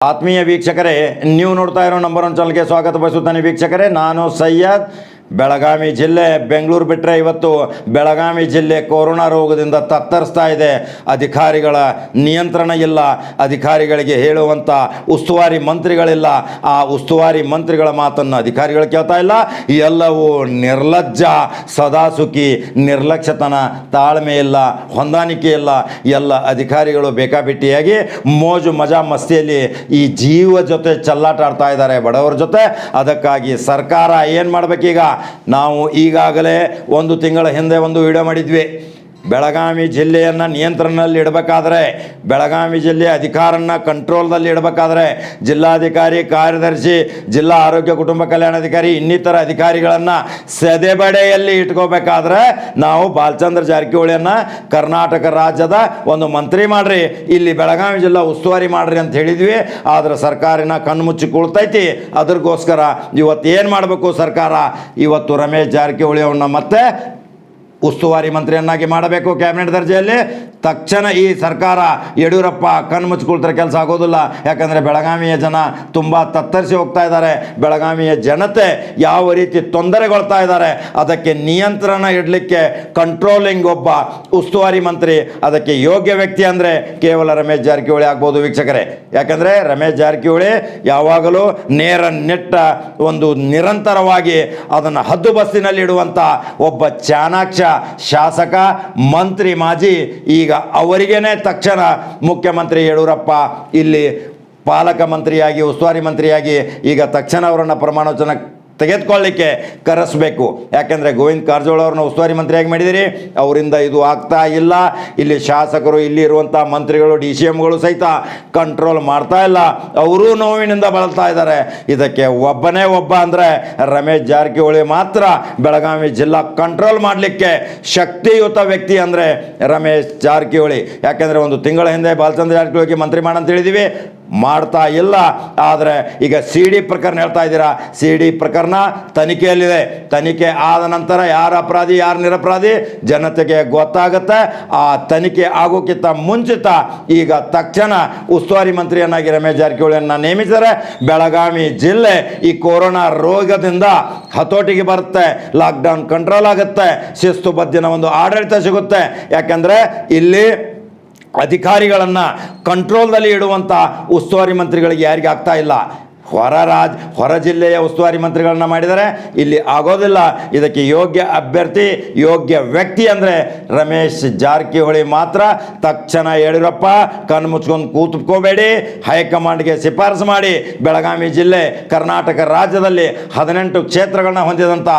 ಆತ್ಮೀಯ ವೀಕ್ಷಕರೇ ನೀವು ನೋಡ್ತಾ ಇರೋ ನಂಬರ್ ಒನ್ ಚಾನಲ್ಗೆ ಸ್ವಾಗತ ಬಯಸುತ್ತಾನೆ ವೀಕ್ಷಕರೇ ನಾನು ಸಯ್ಯದ್ ಬೆಳಗಾವಿ ಜಿಲ್ಲೆ ಬೆಂಗಳೂರು ಬಿಟ್ಟರೆ ಇವತ್ತು ಬೆಳಗಾವಿ ಜಿಲ್ಲೆ ಕೊರೋನಾ ರೋಗದಿಂದ ತತ್ತರಿಸ್ತಾ ಇದೆ. ಅಧಿಕಾರಿಗಳ ನಿಯಂತ್ರಣ ಇಲ್ಲ. ಅಧಿಕಾರಿಗಳಿಗೆ ಹೇಳುವಂಥ ಉಸ್ತುವಾರಿ ಮಂತ್ರಿಗಳಿಲ್ಲ. ಆ ಉಸ್ತುವಾರಿ ಮಂತ್ರಿಗಳ ಮಾತನ್ನು ಅಧಿಕಾರಿಗಳು ಕೇಳ್ತಾ ಇಲ್ಲ. ಎಲ್ಲವೂ ನಿರ್ಲಜ್ಜ, ಸದಾಸುಖಿ, ನಿರ್ಲಕ್ಷ್ಯತನ, ತಾಳ್ಮೆ ಇಲ್ಲ, ಹೊಂದಾಣಿಕೆ ಇಲ್ಲ. ಎಲ್ಲ ಅಧಿಕಾರಿಗಳು ಬೇಕಾಬಿಟ್ಟಿಯಾಗಿ ಮೋಜು ಮಜಾ ಮಸ್ತಿಯಲ್ಲಿ ಈ ಜೀವ ಜೊತೆ ಚಲ್ಲಾಟ ಆಡ್ತಾ ಇದ್ದಾರೆ ಬಡವರ ಜೊತೆ. ಅದಕ್ಕಾಗಿ ಸರ್ಕಾರ ಏನು ಮಾಡಬೇಕೀಗ? ನಾವು ಈಗಾಗಲೇ ಒಂದು ತಿಂಗಳ ಹಿಂದೆ ಒಂದು ವಿಡಿಯೋ ಮಾಡಿದ್ವಿ. ಬೆಳಗಾವಿ ಜಿಲ್ಲೆಯನ್ನು ನಿಯಂತ್ರಣದಲ್ಲಿ ಇಡಬೇಕಾದ್ರೆ, ಬೆಳಗಾವಿ ಜಿಲ್ಲೆಯ ಅಧಿಕಾರನ್ನ ಕಂಟ್ರೋಲ್ದಲ್ಲಿ ಇಡಬೇಕಾದ್ರೆ, ಜಿಲ್ಲಾಧಿಕಾರಿ, ಕಾರ್ಯದರ್ಶಿ, ಜಿಲ್ಲಾ ಆರೋಗ್ಯ ಕುಟುಂಬ ಕಲ್ಯಾಣಾಧಿಕಾರಿ ಇನ್ನಿತರ ಅಧಿಕಾರಿಗಳನ್ನು ಸದೆಬಡೆಯಲ್ಲಿ ಇಟ್ಕೋಬೇಕಾದ್ರೆ ನಾವು ಬಾಲಚಂದ್ರ ಜಾರಕಿಹೊಳಿಯನ್ನು ಕರ್ನಾಟಕ ರಾಜ್ಯದ ಒಂದು ಮಂತ್ರಿ ಮಾಡ್ರಿ. ಇಲ್ಲಿ ಬೆಳಗಾವಿ ಜಿಲ್ಲಾ ಉಸ್ತುವಾರಿ ಮಾಡ್ರಿ ಅಂತ ಹೇಳಿದ್ವಿ. ಆದ್ರೆ ಸರ್ಕಾರಿನ ಕಣ್ಮುಚ್ಚಿ ಕುಳ್ತೈತಿ. ಅದ್ರಗೋಸ್ಕರ ಇವತ್ತು ಏನು ಮಾಡಬೇಕು ಸರ್ಕಾರ? ಇವತ್ತು ರಮೇಶ್ ಜಾರಕಿಹೊಳಿ ಅವ್ರನ್ನ ಮತ್ತೆ ಉಸ್ತುವಾರಿ ಮಂತ್ರಿಯನ್ನಾಗಿ ಮಾಡಬೇಕು ಕ್ಯಾಬಿನೆಟ್ ದರ್ಜೆಯಲ್ಲಿ. ತಕ್ಷಣ ಈ ಸರ್ಕಾರ ಯಡಿಯೂರಪ್ಪ ಕಣ್ಣು ಮುಚ್ಕೊಳ್ತಾರೆ ಕೆಲಸ ಆಗೋದಿಲ್ಲ. ಯಾಕಂದರೆ ಬೆಳಗಾವಿಯ ಜನ ತುಂಬ ತತ್ತರಿಸಿ ಹೋಗ್ತಾ ಇದ್ದಾರೆ. ಬೆಳಗಾವಿಯ ಜನತೆ ಯಾವ ರೀತಿ ತೊಂದರೆಗೊಳ್ತಾ ಇದ್ದಾರೆ, ಅದಕ್ಕೆ ನಿಯಂತ್ರಣ ಇಡಲಿಕ್ಕೆ ಕಂಟ್ರೋಲಿಂಗ್ ಒಬ್ಬ ಉಸ್ತುವಾರಿ ಮಂತ್ರಿ, ಅದಕ್ಕೆ ಯೋಗ್ಯ ವ್ಯಕ್ತಿ ಅಂದರೆ ಕೇವಲ ರಮೇಶ್ ಜಾರಕಿಹೊಳಿ ಆಗ್ಬೋದು ವೀಕ್ಷಕರೇ. ಯಾಕಂದರೆ ರಮೇಶ್ ಜಾರಕಿಹೊಳಿ ಯಾವಾಗಲೂ ನೇರ ನೆಟ್ಟ ಒಂದು ನಿರಂತರವಾಗಿ ಅದನ್ನು ಹದ್ದು ಬಸ್ಸಿನಲ್ಲಿ ಇಡುವಂಥ ಒಬ್ಬ ಚಾಣಾಕ್ಷ ಶಾಸಕ, ಮಂತ್ರಿ, ಮಾಜಿ, ಈಗ ಅವರಿಗೇನೆ ತಕ್ಷಣ ಮುಖ್ಯಮಂತ್ರಿ ಯಡಿಯೂರಪ್ಪ ಇಲ್ಲಿ ಪಾಲಕ ಮಂತ್ರಿಯಾಗಿ, ಉಸ್ತುವಾರಿ ಮಂತ್ರಿಯಾಗಿ ಈಗ ತಕ್ಷಣ ಅವರನ್ನು ಪ್ರಮಾಣವಚನ ತೆಗೆದುಕೊಳ್ಳಿಕ್ಕೆ ಕರೆಸಬೇಕು. ಯಾಕೆಂದರೆ ಗೋವಿಂದ ಕಾರಜೋಳ ಅವ್ರನ್ನ ಉಸ್ತುವಾರಿ ಮಂತ್ರಿಯಾಗಿ ಮಾಡಿದಿರಿ. ಅವರಿಂದ ಇದು ಆಗ್ತಾ ಇಲ್ಲ. ಇಲ್ಲಿ ಶಾಸಕರು ಇಲ್ಲಿ ಇರುವಂಥ ಮಂತ್ರಿಗಳು, ಡಿ ಸಿ ಎಮ್ಗಳು ಸಹಿತ ಕಂಟ್ರೋಲ್ ಮಾಡ್ತಾ ಇಲ್ಲ. ಅವರೂ ನೋವಿನಿಂದ ಬಳಲ್ತಾ ಇದ್ದಾರೆ. ಇದಕ್ಕೆ ಒಬ್ಬನೇ ಒಬ್ಬ ಅಂದರೆ ರಮೇಶ್ ಜಾರಕಿಹೊಳಿ ಮಾತ್ರ ಬೆಳಗಾವಿ ಜಿಲ್ಲಾ ಕಂಟ್ರೋಲ್ ಮಾಡಲಿಕ್ಕೆ ಶಕ್ತಿಯುತ ವ್ಯಕ್ತಿ ಅಂದರೆ ರಮೇಶ್ ಜಾರಕಿಹೊಳಿ. ಯಾಕೆಂದರೆ ಒಂದು ತಿಂಗಳ ಹಿಂದೆ ಬಾಲಚಂದ್ರ ಜಾರಕಿಹೊಳಿಗೆ ಮಂತ್ರಿ ಮಾಡಂತ ಹೇಳಿದ್ದೀವಿ ಮಾಡ್ತಾ ಇಲ್ಲ. ಆದರೆ ಈಗ ಸಿ ಡಿ ಪ್ರಕರಣ ಹೇಳ್ತಾ ಇದ್ದೀರಾ? ಸಿ ಡಿ ಪ್ರಕರಣ ತನಿಖೆಯಲ್ಲಿದೆ. ತನಿಖೆ ಆದ ನಂತರ ಯಾರು ಅಪರಾಧಿ, ಯಾರು ನಿರಪರಾಧಿ? ಜನತೆಗೆ ಗೊತ್ತಾಗುತ್ತೆ. ಆ ತನಿಖೆ ಆಗೋಕ್ಕಿಂತ ಮುಂಚಿತ ಈಗ ತಕ್ಷಣ ಉಸ್ತುವಾರಿ ಮಂತ್ರಿಯನ್ನಾಗಿ ರಮೇಶ್ ಜಾರಕಿಹೊಳಿಯನ್ನು ನೇಮಿಸಿದರೆ ಬೆಳಗಾವಿ ಜಿಲ್ಲೆ ಈ ಕೊರೋನಾ ರೋಗದಿಂದ ಹತೋಟಿಗೆ ಬರುತ್ತೆ. ಲಾಕ್ಡೌನ್ ಕಂಟ್ರೋಲ್ ಆಗುತ್ತೆ. ಶಿಸ್ತುಬದ್ಧಿನ ಒಂದು ಆಡಳಿತ ಸಿಗುತ್ತೆ. ಯಾಕೆಂದರೆ ಇಲ್ಲಿ ಅಧಿಕಾರಿಗಳನ್ನು ಕಂಟ್ರೋಲ್ದಲ್ಲಿ ಇಡುವಂಥ ಉಸ್ತುವಾರಿ ಮಂತ್ರಿಗಳಿಗೆ ಯಾರಿಗೆ ಆಗ್ತಾ ಇಲ್ಲ. ಹೊರ ರಾಜ್, ಹೊರ ಜಿಲ್ಲೆಯ ಉಸ್ತುವಾರಿ ಮಂತ್ರಿಗಳನ್ನ ಮಾಡಿದರೆ ಇಲ್ಲಿ ಆಗೋದಿಲ್ಲ. ಇದಕ್ಕೆ ಯೋಗ್ಯ ಅಭ್ಯರ್ಥಿ, ಯೋಗ್ಯ ವ್ಯಕ್ತಿ ಅಂದರೆ ರಮೇಶ್ ಜಾರಕಿಹೊಳಿ ಮಾತ್ರ. ತಕ್ಷಣ ಯಡಿಯೂರಪ್ಪ ಕಣ್ಣು ಮುಚ್ಕೊಂಡು ಕೂತ್ಕೋಬೇಡಿ, ಹೈಕಮಾಂಡ್ಗೆ ಶಿಫಾರಸು ಮಾಡಿ. ಬೆಳಗಾವಿ ಜಿಲ್ಲೆ, ಕರ್ನಾಟಕ ರಾಜ್ಯದಲ್ಲಿ ಹದಿನೆಂಟು ಕ್ಷೇತ್ರಗಳನ್ನ ಹೊಂದಿದಂಥ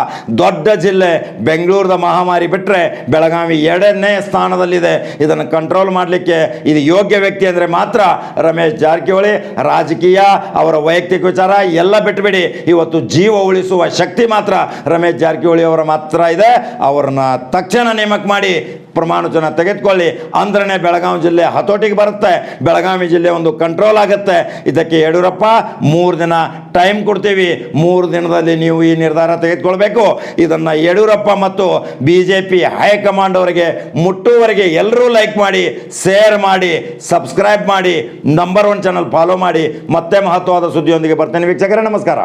ದೊಡ್ಡ ಜಿಲ್ಲೆ ಬೆಂಗಳೂರದ ಮಹಾಮಾರಿ ಬಿಟ್ಟರೆ ಬೆಳಗಾವಿ ಎರಡನೇ ಸ್ಥಾನದಲ್ಲಿದೆ. ಇದನ್ನು ಕಂಟ್ರೋಲ್ ಮಾಡಲಿಕ್ಕೆ ಇದು ಯೋಗ್ಯ ವ್ಯಕ್ತಿ ಅಂದರೆ ಮಾತ್ರ ರಮೇಶ್ ಜಾರಕಿಹೊಳಿ. ರಾಜಕೀಯ, ಅವರ ವೈಯಕ್ತಿಕ ವಿಚಾರ ಎಲ್ಲ ಬಿಟ್ಟುಬಿಡಿ ಇವತ್ತು ಜೀವ ಉಳಿಸುವ ಶಕ್ತಿ ಮಾತ್ರ ರಮೇಶ್ ಜಾರಕಿಹೊಳಿ ಅವರ ಮಾತ್ರ ಇದೆ. ಅವರನ್ನ ತಕ್ಷಣ ನೇಮಕ ಮಾಡಿ ಪ್ರಮಾಣವಚನ ತೆಗೆದುಕೊಳ್ಳಿ. ಅಂದ್ರೇ ಬೆಳಗಾವಿ ಜಿಲ್ಲೆ ಹತೋಟಿಗೆ ಬರುತ್ತೆ. ಬೆಳಗಾವಿ ಜಿಲ್ಲೆ ಒಂದು ಕಂಟ್ರೋಲ್ ಆಗುತ್ತೆ. ಇದಕ್ಕೆ ಯಡಿಯೂರಪ್ಪ ಮೂರು ದಿನ ಟೈಮ್ ಕೊಡ್ತೀವಿ. ಮೂರು ದಿನದಲ್ಲಿ ನೀವು ಈ ನಿರ್ಧಾರ ತೆಗೆದುಕೊಳ್ಬೇಕು. ಇದನ್ನು ಯಡಿಯೂರಪ್ಪ ಮತ್ತು ಬಿ ಜೆ ಪಿ ಹೈಕಮಾಂಡ್ ಅವರಿಗೆ ಮುಟ್ಟುವವರೆಗೆ ಎಲ್ಲರೂ ಲೈಕ್ ಮಾಡಿ ಶೇರ್ ಮಾಡಿ ಸಬ್ಸ್ಕ್ರೈಬ್ ಮಾಡಿ ನಂಬರ್ ಒನ್ ಚಾನಲ್ ಫಾಲೋ ಮಾಡಿ. ಮತ್ತೆ ಮಹತ್ವವಾದ ಸುದ್ದಿಯೊಂದಿಗೆ ಬರ್ತೇನೆ. ವೀಕ್ಷಕರೇ, ನಮಸ್ಕಾರ.